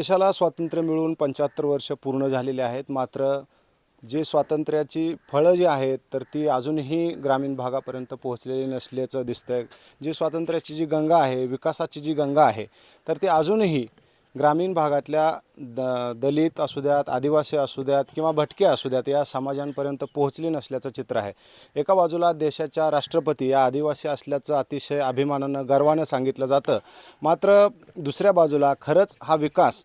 देशाला स्वातंत्र्य मिळून पंच्याहत्तर वर्ष पूर्ण झालेली आहेत. मात्र जे स्वातंत्र्याची फळं जी आहेत तर ती अजूनही ग्रामीण भागापर्यंत पोहोचलेली नसल्याचं दिसतंय. जी स्वातंत्र्याची जी गंगा आहे विकासाची जी गंगा आहे तर ती अजूनही ग्रामीण भागातल्या द दलित असू द्यात आदिवासी असू द्यात किंवा भटके असू द्यात या समाजांपर्यंत पोहोचली नसल्याचं चित्र आहे. एका बाजूला देशाच्या राष्ट्रपती या आदिवासी असल्याचं अतिशय अभिमानानं गर्वानं सांगितलं जातं. मात्र दुसऱ्या बाजूला खरंच हा विकास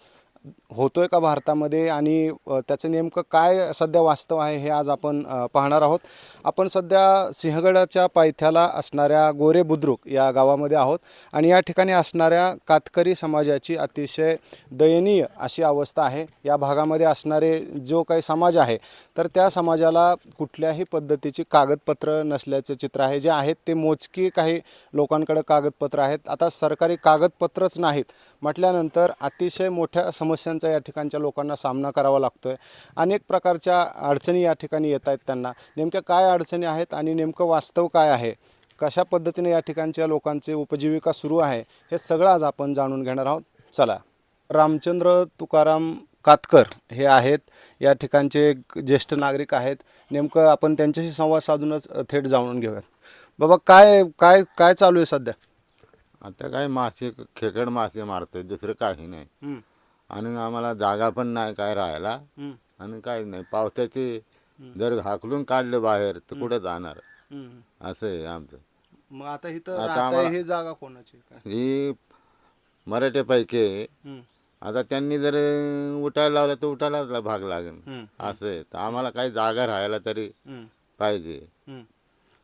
होतो आहे का भारतामध्ये आणि त्याचं नेमकं काय सध्या वास्तव आहे हे आज आपण पाहणार आहोत. आपण सध्या सिंहगडाच्या पायथ्याला असणाऱ्या गोरे बुद्रुक या गावामध्ये आहोत आणि या ठिकाणी असणाऱ्या कातकरी समाजाची अतिशय दयनीय अशी अवस्था आहे. या भागामध्ये असणारे जो काही समाज आहे तर त्या समाजाला कुठल्याही पद्धतीची कागदपत्र नसल्याचे चित्र आहे. जे आहेत ते मोजकी काही लोकांकडे कागदपत्र आहेत. आता सरकारी कागदपत्रच नाहीत. म्हटल्यानंतर अतिशय मोठ्या समस्यांचा या ठिकाणच्या लोकांना सामना करावा लागतो आहे अनेक प्रकारच्या अडचणी या ठिकाणी येत आहेत त्यांना. नेमक्या काय अडचणी आहेत आणि नेमकं वास्तव काय आहे? कशा पद्धतीने या ठिकाणच्या लोकांची उपजीविका सुरू आहे? हे सगळं आज आपण जाणून घेणार आहोत. चला रामचंद्र तुकाराम कातकर हे आहेत. या ठिकाणचे ज्येष्ठ नागरिक आहेत. नेमकं आपण त्यांच्याशी संवाद साधूनच थेट जाणून घेऊयात. बाबा काय काय काय चालू आहे सध्या? आता काय मासे खेकड मासे मारतोय दुसरं काही नाही. हं, आणि आम्हाला जागा पण नाही काय राहायला. आणि काय नाही. पावसाचे जर हाकलून काढलं बाहेर तर कुठं जाणार. असं आहे आमचं. मग आता इथं आता राहताय आम्हाला- ही जागा कोणाची? काय? ही मराठीपैकी हं, आता त्यांनी जर उठायला लावलं तर उठायला भाग लागेल. असं आहे. तर आम्हाला काही जागा राहायला तरी पाहिजे.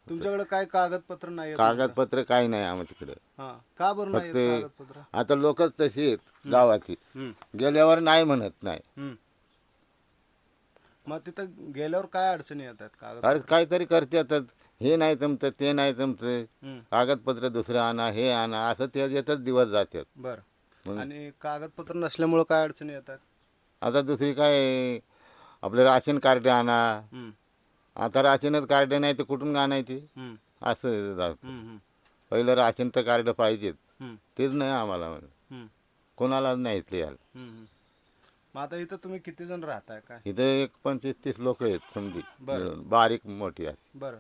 तुमच्याकडे काय कागदपत्र नाही? कागदपत्र काही नाही आमच्याकडे. का बरं नाही फक्त कागदपत्र? आता लोकच तशी आहेत गावाची. हं, गेल्यावर नाही म्हणत नाही. मग तिथं गेल्यावर काय अडचणी येतात? कागद अरे काहीतरी करतात हे नाही जमतं ते नाही जमतं. कागदपत्र दुसरं आणा हे आणा असं ते येतच दिवस जातात. बरं. आणि कागदपत्र नसल्यामुळं काय अडचणी येतात? आता दुसरी काय आपलं राशन कार्ड आणा. आता राशनच कार्ड नाही तर कुठून आणायची? हं, असं जातं. हं, हं, पहिलं राशनचं कार्ड पाहिजेत. तेच नाही आम्हाला म्हणे. हं, कोणालाच नाही इथले याल हं. मग आता इथं तुम्ही किती जण राहताय? काय? इथं एक पंचवीस तीस लोक आहेत समजी बरं. मिळून. बारीक मोठी आहे. बरं.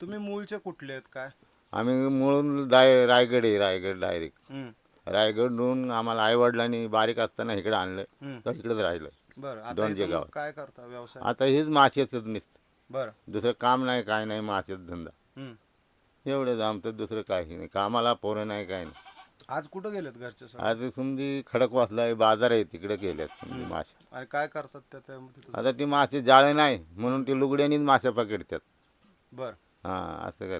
तुम्ही मूळचे कुठले आहेत काय? आम्ही म्हणून डाय रायगड आहे रायगड डायरेक्ट हं, रायगडहून आम्हाला आईवडिलांनी बारीक असताना इकडे आणलं. तर इकडेच राहिलं. बरं. आता दोन इथं मग गावात. काय करता व्यवसाय? आता हेच मासेच नुसतं. बरं. दुसरं काम नाही काय नाही मासेच धंदा. हं. एवढंच आमचं दुसरं काही नाही. कामाला पोरं नाही काय नाही. आज कुठं गेलेत घरचे सगळे? आज समजी खडक वाचला आहे बाजार आहे तिकडे गेल्यात समजी मासे. आणि काय करतात त्या त्या तिथं आता ती मासे जाळे नाही म्हणून ती लुगड्यानीच मासे पकडतात. बरं. हां असं कर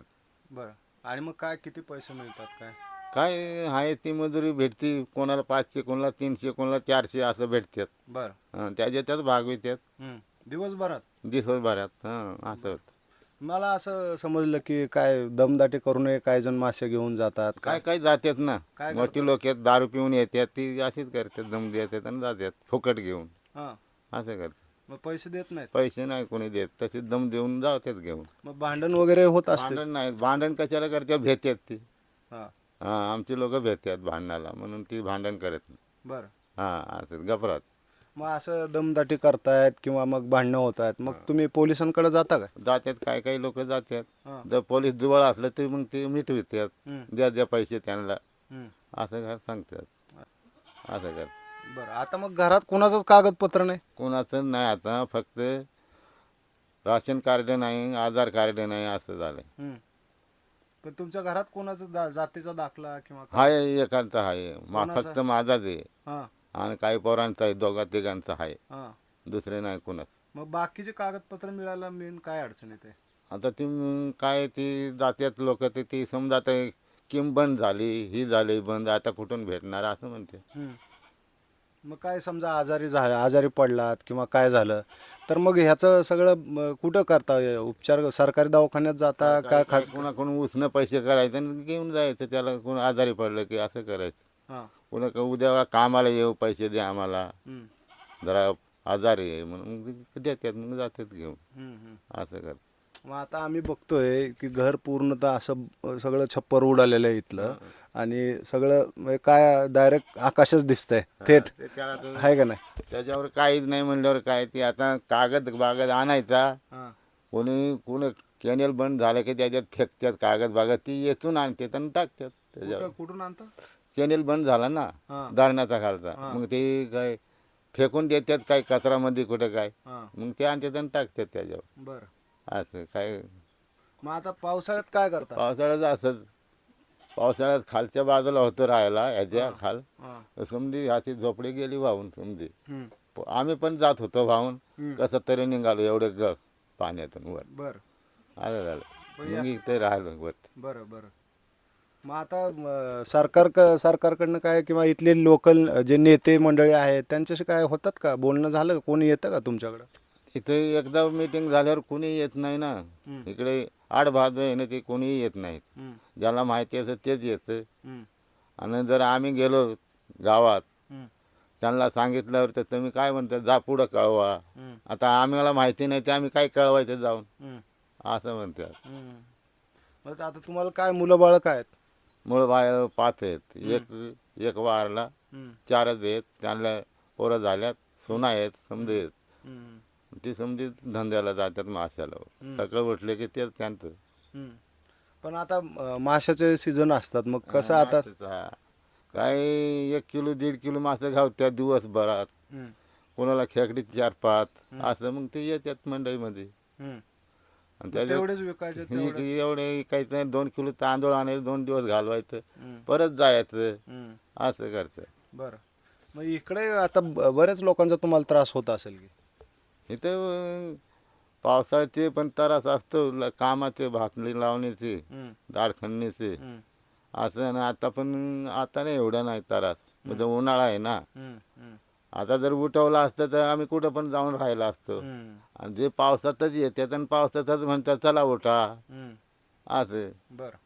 बरं. आणि मग काय किती पैसे मिळतात काय? काय आहे ती मजुरी भेटती कोणाला पाचशे कोणाला तीनशे कोणाला चारशे असं भेटतात. बरं. हं, त्याच्या त्याच भागवितात हं. दिवसभरात? दिवसभरात हां असं होतं. मला असं समजलं की काय दमदाटी करू नये काही जण मासे घेऊन जातात. काय काय काय जातात ना. काय मोठी लोक आहेत दारू पिऊन येतात ती अशीच करतात दम देतात आणि जातात फुकट घेऊन. हां. असं करतात. मग पैसे देत नाहीत? पैसे नाही कोणी देत तसे दम देऊन जातात घेऊन. मग भांडण वगैरे होत असते भांडण नाही भांडण कशाला करतात भेटतात ती. हां. हां आमची लोक भेटतात भांडणाला म्हणून ती भांडण करत नाही. बरं. हां असं गपरात मग असं दमदाटी करतायत किंवा मग भांडणं होत आहेत मग तुम्ही पोलिसांकडे जाता का? जातात काही काही लोक जातात. जर पोलीस जवळ असलं तर मग ते मिटवितात द्या द्या पैसे त्यांना. असं काय सांगतात. असं कर बरं आता मग घरात कोणाचंच कागदपत्र नाही? कोणाचं नाही आता फक्त राशन कार्ड नाही आधार कार्ड नाही असं झालंय. हं. पण तुमच्या घरात कोणाचं जातीचा दाखला किंवा काय? हाय मा कोणाचा? फक्त माझाच आहे. आणि काही पोरांचा आहे दोघा तिघांचा आहे. हां. दुसरे नाही कोणाच. मग बाकीचे कागदपत्र मिळायला मेन काय अडचण येते? आता ती मग काय ती जात्यात लोक ते ती समजा आता किम बंद झाली ही झाली बंद आता कुठून भेटणार असं म्हणते. मग काय समजा आजारी झालं आजारी पडलात किंवा काय झालं तर मग ह्याचं सगळं म, कुठं करता? उपचार सरकारी दवाखान्यात जाता का खास कोणा कोण उसनं पैसे करायचे आणि घेऊन जायचं त्याला कोण आजारी पडलं की असं करायचं. कोणा का उद्या कामाला येऊ पैसे द्या आम्हाला. जरा आजारी आहे म्हणून देतात मग जातात घेऊन. असं कर. मग आता आम्ही बघतोय की घर पूर्णतः असं सगळं छप्पर उडालेलं आहे इथलं. आणि सगळं म्हणजे काय डायरेक्ट आकाशच दिसतंय. थेट. आहे का नाही? त्याच्यावर काहीच नाही म्हणल्यावर काय ते आता कागद बागद आणायचा. कोणी कोणी कॅनेल बंद झालं की त्याच्यात फेकतात कागद बागद ती येचून आणते आणि टाकतात त्याच्यावर. कुठं- कुठून आणता कॅनेल बंद झाला ना हा. धरणाचा खालचा. मग ते काय फेकून देतात काय कचरामध्ये कुठे काय. हां. मग ते आणतात आणि टाकतात त्याच्यावर. बरं. असं काय. मग आता पावसाळ्यात काय करता? पावसाळ्यात असंच पावसाळ्यात खालच्या बाजूला होतं राहायला ह्याच्या खाल. हां. समधी ह्याची झोपडी गेली वाहून समधी. हम्म. प- आम्ही पण जात होतो वाहून. हम्म. कसं तरी निघालो एवढे ग पाण्यातून वर. बरं. आलं झालं मग इथे राहिलो वर. बरं बरं. मग आता सरकार क सरकारकडनं काय किंवा इथले लोकल जे नेते मंडळी आहेत त्यांच्याशी काय होतात का? बोलणं झालं का? कोणी येतं का तुमच्याकडं? इथे एकदा मीटिंग झाल्यावर कोणी येत नाही ना. इकडे आठ भाग आहे ना ते कोणी येत नाहीत. ज्याला माहिती असं तेच येतं. आणि जर आम्ही गेलो गावात त्यांना सांगितल्यावर तर तुम्ही काय म्हणता? जा पुढं कळवा. आता आम्हाला माहिती नाही ते आम्ही काय कळवायचं जाऊन? असं म्हणतात. मग आता तुम्हाला काय मुलं बाळ काय आहेत? मूळ बाय पाच आहेत. एक एक वारला चारच आहेत. त्यांना पोरं झाल्यात सुना आहेत समजे आहेत. ती समजी धंद्याला जातात माशाला. सकाळ उठले की तेच त्यांचं. पण आता माशाचे सीझन असतात. मग कसं आता हा. काय एक किलो दीड किलो मासे घावत्यात दिवसभरात. कोणाला खेकडी चार पाच. असं मग ते येतात मंडईमध्ये. आणि मग त्याच्यात तेवढेच विकायचे तेवढे हे एवढे काही नाही दोन किलो तांदूळ आणायचं दोन दिवस घालवायचं परत जायचं. असं करतं बरं. मग इकडे आता ब- बऱ्याच लोकांचा तुम्हाला त्रास होत असेल की? इथं अं, पावसाळ्याचे पण त्रास असतो ल- कामाचे भाकरी लावण्याचे हम्म, असं आणि आता पण आता नाही एवढं नाही त्रास. म्हणजे उन्हाळा आहे ना. आता जर उठवलं असतं तर आम्ही कुठं पण जाऊन राहिलं असतो. हम्म, आणि जे पावसातच येतात आणि पावसातच म्हणतात चला उठा. हम्म. असं. बरं.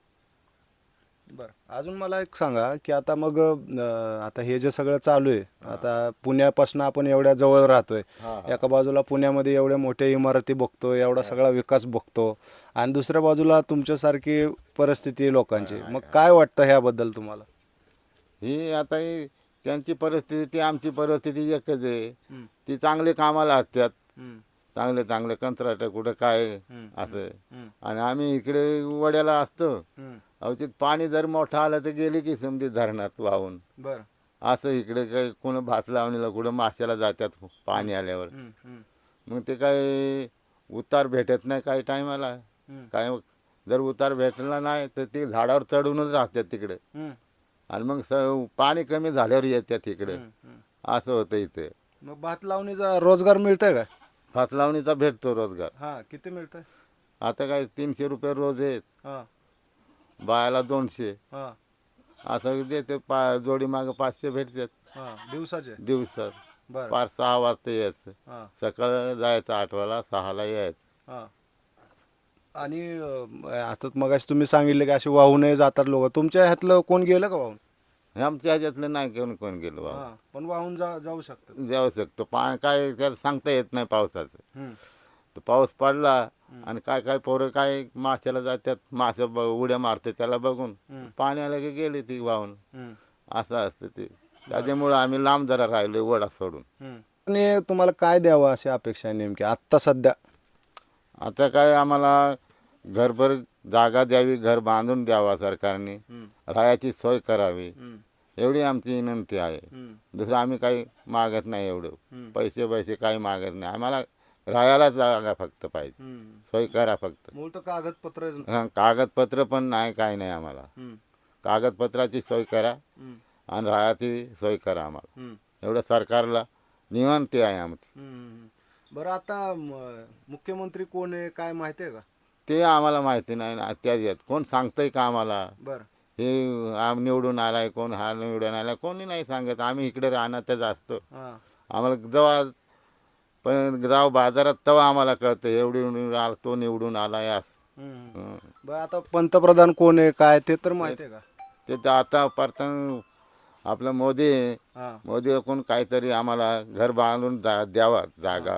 बरं. अजून मला एक सांगा की आता मग अं, आता हे जे सगळं चालू आहे आता पुण्यापासून आपण एवढ्या जवळ राहतोय. हा, एका बाजूला पुण्यामध्ये एवढ्या मोठ्या इमारती बघतो एवढा सगळा विकास बघतो आणि दुसऱ्या बाजूला तुमच्यासारखी परिस्थिती आहे लोकांची. मग काय वाटतं ह्याबद्दल तुम्हाला? ही आता ही त्यांची परिस्थिती ती आमची परिस्थिती एकच आहे. हम्म, ती चांगले कामाला असतात. हम्म, चांगले चांगले कंत्राट कुठं काय असं हम्म, आणि आम्ही इकडे वड्याला असतो. हम्म. अवचित पाणी जर मोठं आलं तर गेली की समजी धरणात वाहून. बरं. असं इकडे काही कोण भात लावणीला कुठं माशाला जातात पाणी आल्यावर. हम्म, हम्म, मग ते काय उतार भेटत नाही काही टायमाला. हम्म, काय जर उतार भेटला नाही तर ते झाडावर चढूनच राहतात तिकडे. हम्म, आणि मग स पाणी कमी झाल्यावर येतात हम्म. असं होतं इथे. मग भात लावणीचा रोजगार मिळतंय का? भात लावणीचा भेटतो रोजगार. हा किती मिळतंय? आता काय तीनशे रुपये रोज आहेत. हा. बायाला दोनशे. हा. असं देते पा जोडी मागं पाचशे भेटतात. हा दिवसाचे? दिवसात. बरं. पाच सहा वाजता यायचं. हा. सकाळ जायचं आठवाला सहाला यायचं. हा. आणि अं, आता मगाशी तुम्ही सांगितले की असे वाहूनही जातात लोक. तुमच्या ह्यातलं कोण गेलं का वाहून? आमच्या ह्याच्यातलं नाही कोण कोण गेलो बाबा हा पण वाहून जा जाऊ शकतात. जाऊ शकतो. पा काय त्याला सांगता येत नाही पावसाचं. हम्म, तर पाऊस पडला आणि काय काय पोरं काय माशाला जातात मासे ब उड्या मारते त्याला बघून. हम्म. पाणी आलं की गेली ती वाहून. हम्म, असं असतं ते. त्याच्यामुळं आम्ही लांब जरा राहिलो वडा सोडून. हम्म. आणि तुम्हाला काय द्यावं अशी अपेक्षा आहे नेमकी आत्ता सध्या? आता काय आम्हाला घरभर जागा द्यावी घर बांधून द्यावा सरकारने. राहायची सोय करावी. एवढी आमची विनंती आहे. दुसरं आम्ही काही मागत नाही एवढं. पैसे पैसे काही मागत नाही. आम्हाला राहायला जागा फक्त पाहिजे. सोय करा फक्त. कागदपत्र कागदपत्र पण नाही काय नाही आम्हाला. कागदपत्राची सोय करा आणि राहायची सोय करा आम्हाला. एवढं सरकारला विनंती आहे आमची. बरं आता मुख्यमंत्री कोण आहे काय माहिती आहे का? ते आम्हाला माहिती नाही ना त्याच येत कोण सांगतंय का आम्हाला? बरं. हे आम निवडून आलाय कोण हा निवडून आलाय कोणी नाही सांगत. आम्ही इकडे राहण्यातच असतो. हां. आम्हाला जेव्हा पण जाऊ बाजारात तेव्हा आम्हाला कळतं एवढी निवडून आला तो निवडून आलाय असं. हम्म. हं. बरं आता पंतप्रधान कोण आहे काय ते तर माहिती आहे का? ते तर आता परतन आपलं मोदी. हां. मोदी कोण काहीतरी आम्हाला घर बांधून जा द्यावा जागा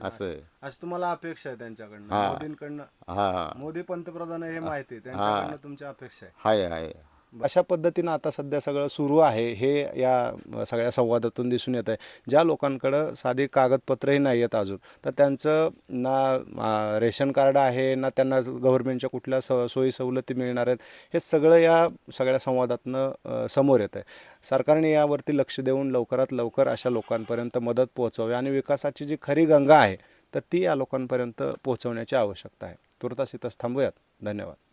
असं आहे. अशी तुम्हाला अपेक्षा आहे त्यांच्याकडनं. हा. मोदींकडनं हा मोदी पंतप्रधान हे माहिती आहे. त्यांच्याकडनं तुमची अपेक्षा आहे. हाय हाय. अशा पद्धतीनं आता सध्या सगळं सुरू आहे हे या सगळ्या संवादातून दिसून येत आहे ज्या लोकांकडं साधी कागदपत्रही नाही आहेत अजून तर त्यांचं ना रेशन कार्ड आहे ना त्यांना गव्हर्नमेंटच्या कुठल्या स सोयी सवलती मिळणार आहेत हे सगळं या सगळ्या संवादातनं समोर येतं आहे सरकारने यावरती लक्ष देऊन लवकरात लवकर अशा लोकांपर्यंत मदत पोहोचवावी आणि विकासाची जी खरी गंगा आहे तर ती या लोकांपर्यंत पोहोचवण्याची आवश्यकता आहे. तुर्तास इथंच थांबूयात. धन्यवाद.